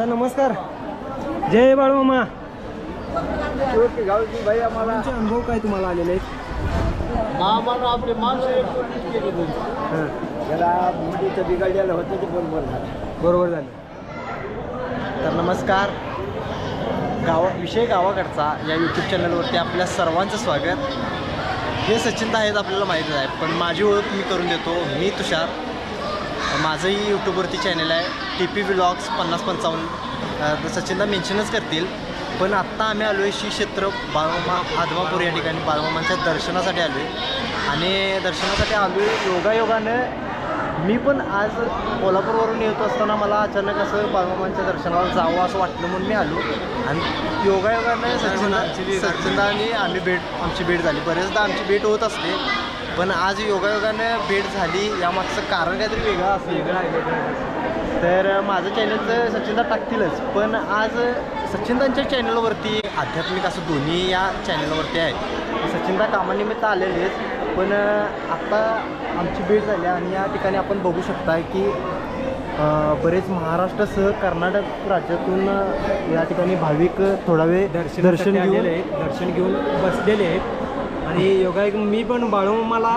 दादा नमस्कार. जय आम्हाला तुमचे अनुभव काय तुम्हाला आलेले? आहेत आम्हाला आपले माणसं एकूणच केले दोन. हां. त्याला मुलीचं बिघडलेलं होतं ते बरोबर झालं. बरोबर झालं. तर नमस्कार. गावा विषय गावाकडचा या यूट्यूब चॅनलवरती आपल्या सर्वांचं स्वागत. हे सचिन आहेत आपल्याला माहीतच आहे पण माझी ओळख मी करून देतो. मी तुषार. माझंही यूट्यूबवरती चॅनल आहे. टी पी व्लॉग्स पन्नास पंचावन्न. सचिनला मेन्शनच करतील. पण आत्ता आम्ही आलो आहे श्री क्षेत्र बाळमामा आदमापूर या ठिकाणी. बाळमामांच्या दर्शनासाठी आलो आहे आणि दर्शनासाठी आलो आहे योगायोगानं. मी पण आज कोल्हापूरवरून येत असताना मला अचानक असं बाळमामांच्या दर्शनाला जावं असं वाटलं म्हणून मी आलो. आणि योगायोगानं सचिनदा सचिनदा आणि आम्ही भेट आमची भेट झाली. बरेचदा आमची भेट होत असते. पण आज योगायोगानं भेट झाली. यामागचं कारण काहीतरी वेगळं असं वेगळं आहे तर माझं चॅनलचं सचिनदा टाकतीलच. पण आज सचिनदांच्या चॅनलवरती आध्यात्मिक असं दोन्ही या चॅनलवरती आहे. सचिनदा कामानिमित्त आलेले आहेत. पण आत्ता आमची भेट झाली आणि या ठिकाणी आपण बघू शकता की बरेच महाराष्ट्रासह कर्नाटक राज्यातून या ठिकाणी भाविक थोडा वेळ दर्शन दर्शन घेऊन दर्शन घेऊन बसलेले आहेत. आणि योगा मी पण बाळूमामाला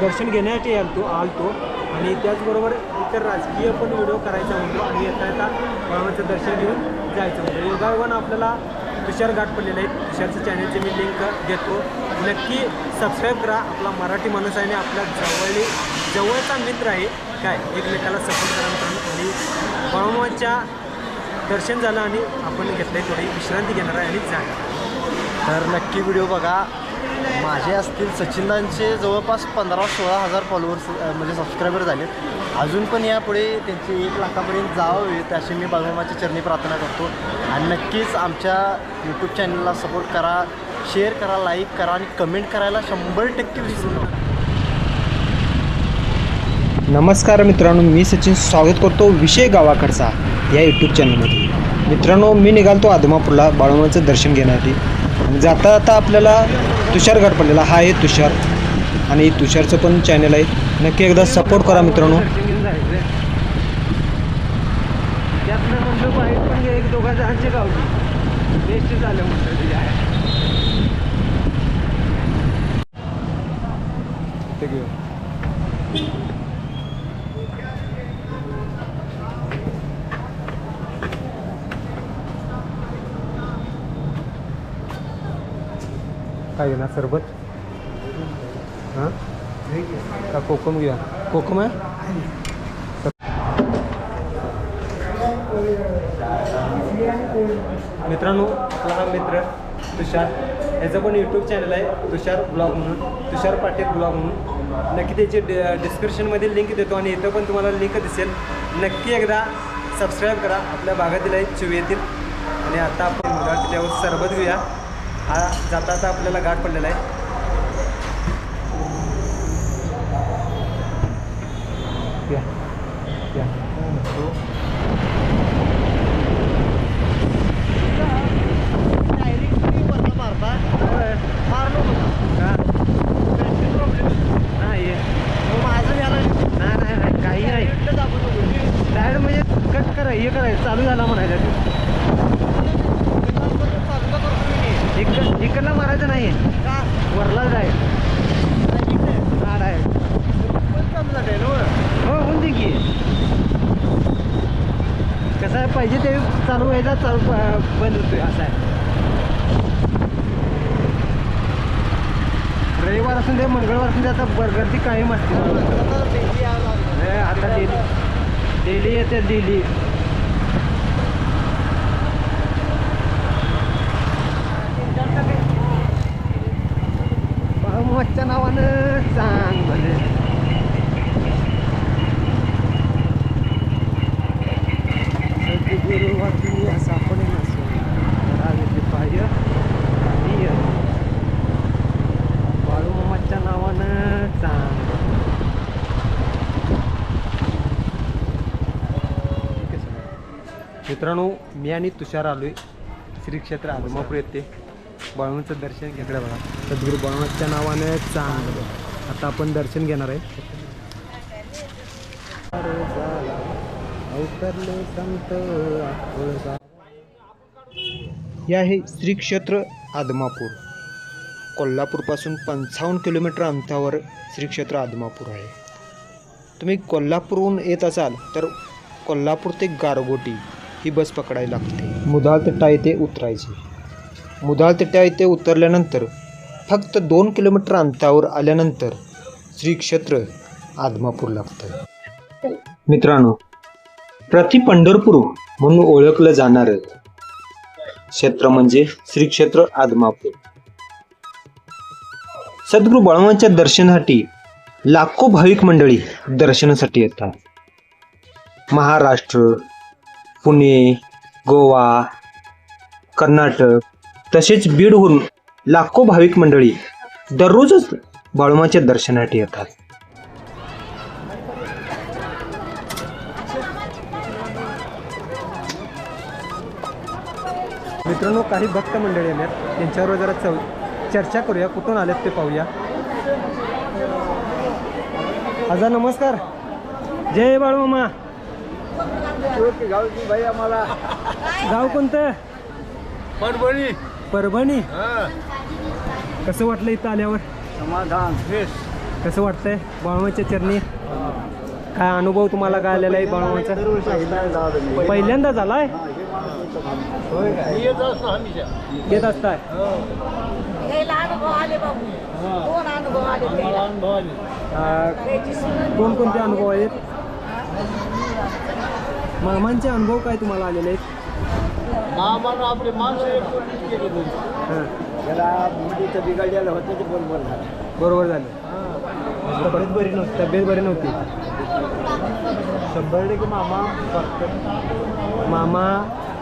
दर्शन घेण्यासाठी आलतो आलतो. आणि त्याचबरोबर इतर राजकीय पण व्हिडिओ करायचा म्हणतो आणि येता येता बाळूमाचं दर्शन घेऊन जायचं म्हणतो योगायोगानं आपल्याला तुषार गाठ पडलेले आहे तुषारचं चॅनलची मी लिंक देतो नक्की सबस्क्राईब करा. आपला मराठी माणूस आहे आणि आपल्या जवळ जवळचा मित्र आहे. काय? एकमेकाला सपोर्ट करा मित्रांनो. आणि बाळूमाच्या दर्शन झालं आणि आपण घेतलं आहे थोडी विश्रांती घेणार आहे आणि जाणार तर नक्की व्हिडिओ बघा. माझे असतील सचिनदांचे जवळपास पंधरा सोळा हजार फॉलोअर्स म्हणजे सबस्क्रायबर झालेत. अजून पण यापुढे त्यांचे एक लाखापर्यंत जावेत अशी मी बाळमामाच्या चरणी प्रार्थना करतो. आणि नक्कीच आमच्या यूट्यूब चॅनलला सपोर्ट करा शेअर करा लाईक करा आणि कमेंट करायला शंभर टक्के विसरू नका. नमस्कार मित्रांनो मी सचिन स्वागत करतो विषय गावाकडचा या यूट्यूब चॅनलमध्ये मित्रांनो मी निघालतो आदमापूरला बाळूमाचं दर्शन घेण्यासाठी. म्हणजे आणि जाता जाता आपल्याला तुषार पडलेला हा आहे तुषार. आणि तुषारचं पण चॅनल आहे. नक्की एकदा सपोर्ट करा मित्रांनो. त्यातलं म्हणलं काय ना सरबत? हां? का कोकम घेऊया कोकम आहे? मित्रांनो आपला हा मित्र तुषार. याचं पण यूट्यूब चॅनल आहे तुषार ब्लॉग म्हणून. तुषार पाटील ब्लॉग म्हणून. नक्की त्याची डि डिस्क्रिप्शनमध्ये लिंक देतो आणि इथं पण तुम्हाला लिंक दिसेल. नक्की एकदा सबस्क्राईब करा. आपल्या भागातील आहेत चिवेतील आणि आता आपण गाठ त्यावर सरबत घेऊया. हा जाता जाता आपल्याला गाठ पडलेला आहे. या या. नाही माझं झालं नाही नाही नाही काही नाही डायरेक्ट म्हणजे कट करा हे करायचं चालू झाला म्हणायचं इकड इकडला मारायचं नाही वरला जाय हो होऊन दे की कसं आहे पाहिजे ते चालू व्हायचा चालू बंद होतोय असं आहे. रविवार असून ते मंगळवार असून त्याचा आता बर- गर्दी कायम असते. आता डेली डेली येते डेली. मोच्या नावानं सांग भले सद्गुरु वाचून या सापडे नसो. करावे ते पाय आणि ये. बाळूमामाच्या नावानं सांग मित्रांनो मी आणि तुषार आलोय. श्री क्षेत्र आदमापूर येथे. बाळूमाचं दर्शन घेतलं बघा. सद्गुरू बाळूमाच्या नावानं चांगलं आता आपण दर्शन घेणार आहे. अवतरले संत हे आहे श्री क्षेत्र आदमापूर. कोल्हापूरपासून पंचावन्न किलोमीटर अंतरावर श्री क्षेत्र आदमापूर आहे. तुम्ही कोल्हापूरहून येत असाल तर कोल्हापूर ते गारगोटी ही बस पकडायला लागते. मुदाळ तिट्टा येथे उतरायचे. मुदालतिट्टा येथे उतरल्यानंतर फक्त दोन किलोमीटर अंतरावर आल्यानंतर श्री क्षेत्र आदमापूर लागतं. मित्रांनो प्रति पंढरपूर म्हणून ओळखलं जाणारं. क्षेत्र म्हणजे श्री क्षेत्र आदमापूर. सद्गुरु बळवांच्या दर्शनासाठी लाखो भाविक मंडळी दर्शनासाठी येतात. महाराष्ट्र पुणे गोवा कर्नाटक तसेच बीडहून लाखो भाविक मंडळी दररोजच बाळूमाच्या दर्शनासाठी येतात. मित्रांनो काही भक्त मंडळी आल्यात त्यांच्यावर जरा चौ चर्चा करूया. कुठून आल्यात ते पाहूया. आजा नमस्कार. जय बाळू मामा बाई आम्हाला गाव कोणतं? परभणी. परभणी. कसं वाटलं इथं आल्यावर? समाधान. फ्रेश कसं वाटतंय बाळूमाच्या चरणी? काय अनुभव तुम्हाला काय आलेला आहे बाळूमाचा. पहिल्यांदा झालाय? येत असताय. त्याला. कोणकोणते अनुभव आहेत? मामांचे अनुभव काय तुम्हाला आलेले आहेत? मामानं आपले माणसं हां. त्याला मुलीचं बिघडलेलं होतं ते बरोबर झालं. बरोबर झालं. तब्येत बरी नव्हती. तब्येत बरी नव्हती. शंभर टक्के मामा भक्त. मामा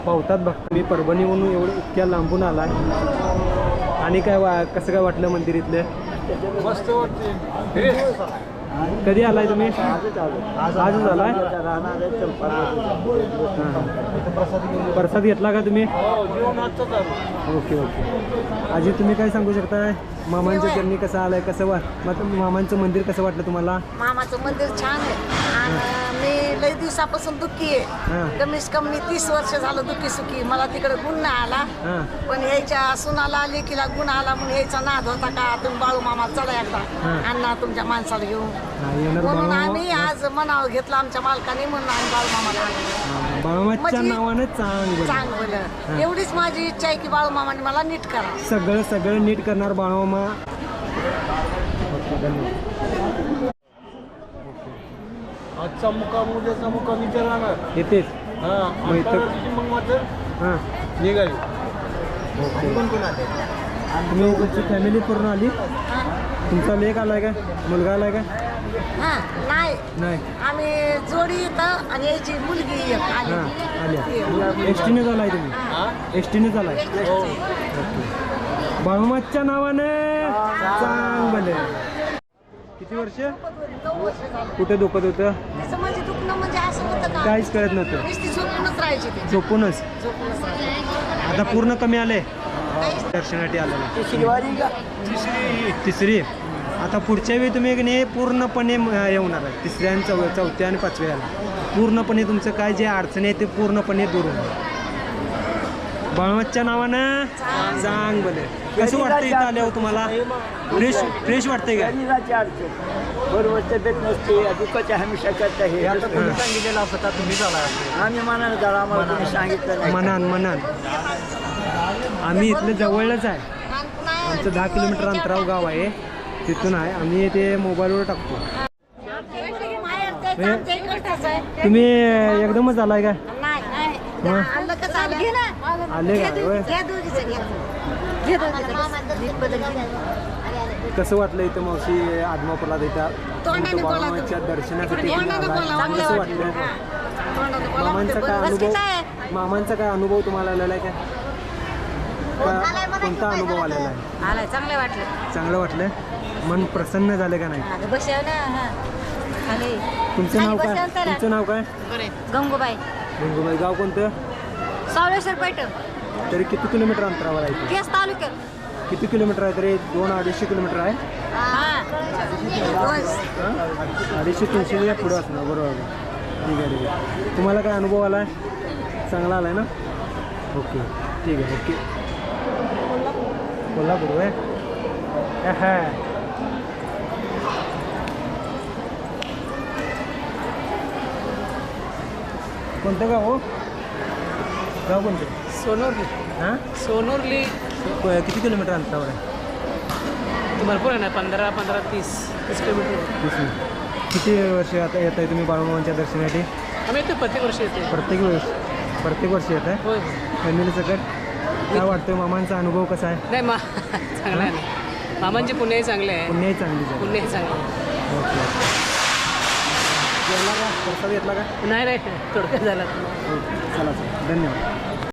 पावतात भक्त. मी परभणीवरून एवढं इतक्या लांबून आला आणि काय वा कसं काय वाटलं मंदिर इथलं? मस्त वाटते कधी आलाय तुम्ही? आजच आलो आज आजच आलाय? हां. प्रसाद घेतला का तुम्ही? Okay okay. आजी तुम्ही काय सांगू शकताय? मामांच्या जर्नी कसं आलाय? कसं वा मग मामांचं मंदिर कसं वाटलं तुम्हाला? मामाचं मंदिर छान आहे. आणि मी लई दिवसापासून दुःखी आहे. हां. कमीच कमी तीस वर्ष झालं दुःखी सुखी मला तिकडे गुण नाही आला. पण यायच्या सुनाला लेकीला गुण आला म्हणून यायचा नाद होता का तुम्ही बाळू मामा चला एकदा. अण्णा तुमच्या माणसाला घेऊन. येणार म्हणून आम्ही आज मनावर घेतलं आमच्या मालकाने म्हणून आम्ही बाळू मामाला आणलं. बाळूमाच्या म्हणजे- नावानं चांगलं. चांगलं. एवढीच माझी इच्छा आहे की बाळू मामाने मला नीट करा. सगळं सगळं नीट करणार बाळूमामा. ओके धन्यवाद. आजचा मुकाम उद्याचा मुकाम इथे राहणार येतेच. हा मग इथं- मग मात्र हां. निघाली. ओके. तुम्ही तुमची फॅमिली पूर्ण आली? तुमचा लेख आलाय का मुलगा आलाय का हा नाही. नाही. आम्ही जोडी येतं आणि यायची मुलगी एक आली. हां आल्या एसटीने झालाय तुम्ही? एसटीने झालाय बाळूमाच्या नावानं चांगलं. किती वर्ष? नऊ वर्ष झालं. कुठे दुखत होतं? म्हणजे दुखणं म्हणजे असं होतं का? काहीच कळत नव्हतं. नुसती झोपूनच राहायची ते. झोपूनच. झोपूनच राहायची. आता पूर्ण कमी आले दर्शनासाठी आलेला. तिसरी आता पुढच्या वेळी तुम्ही की नाही पूर्णपणे होणार आहे. तिसऱ्या आणि चौ चौथ्या आणि पाचव्याला पूर्णपणे तुमचं काय जे अडचणी आहे ते पूर्णपणे दूर होणार. बाळमतच्या नावानं चांग बले कसं वाटतं इथं आल्यावर तुम्हाला? फ्रेश फ्रेश वाटतंय का? बरोबर तब्येत नसते दुःखाच्या हमेशा करता हे. सांगितलेलं का? तुम्ही आम्ही मनानं झाला आम्हाला सांगितलं मनान मनान. आम्ही इथलं जवळच आहे. आमचं दहा किलोमीटर अंतराव गाव आहे. तिथून आहे. आम्ही ते मोबाईलवर टाकतो. तुम्ही एकदमच आलाय का? आले का? कसं वाटलं इथं मावशी आदमापूरला तुम्ही. दर्शनासाठी कसं वाटलं. वाटलं मामांचा काय अनुभव? मामांचा काय अनुभव तुम्हाला आलेला आहे का का- कोणता अनुभव आलेला आहे? आलाय चांगलं वाटलं. चांगलं वाटलं मन प्रसन्न झालं का नाही? अगं बसव ना हा. खाली. तुमचं नाव काय. तुमचं नाव काय? गंगूबाई. गंगूबाई गाव कोणतं? सावळेश्वर पैठण तरी किती किलोमीटर अंतरावर आहे ते? केस तालुक्यात. किती किलोमीटर आहे तरी? दोन अडीचशे किलोमीटर आहे? हा. अडीचशे तीनशे या पुढं असणार बरोबर. ठीक आहे ठीक आहे. तुम्हाला काय अनुभव आला आहे चांगला आला आहे ना? ओके ठीक आहे ओके. कोल्हापूर आहे हा कोणतं गाव हो? गाव कोणतं? सोनोरली. हां? सोनोरली. क- किती किलोमीटर अंतरावर आहे? भरपूर आहे ना पंधरा पंधरा तीस तीस किलोमीटर. तीस मिनिट. किती वर्ष आता येत आहे तुम्ही बाळूमामांच्या दर्शनासाठी? आम्ही येतो प्रत्येक वर्षी येते प्रत्येक वर्ष? प्रत्येक वर्षी येत आहे? होय. फॅमिली सकट काय वाटतं मामांचा अनुभव कसा आहे? नाही मा चांगला आहे. ना मामांचे पुण्याही चांगले आहे. पुण्याही चांगलीच आहे पुण्याही चांगले. ओके. घेतला का? प्रसाद घेतला का? नाही नाही. थोडक्यात झाला. ओके. चला चला. धन्यवाद.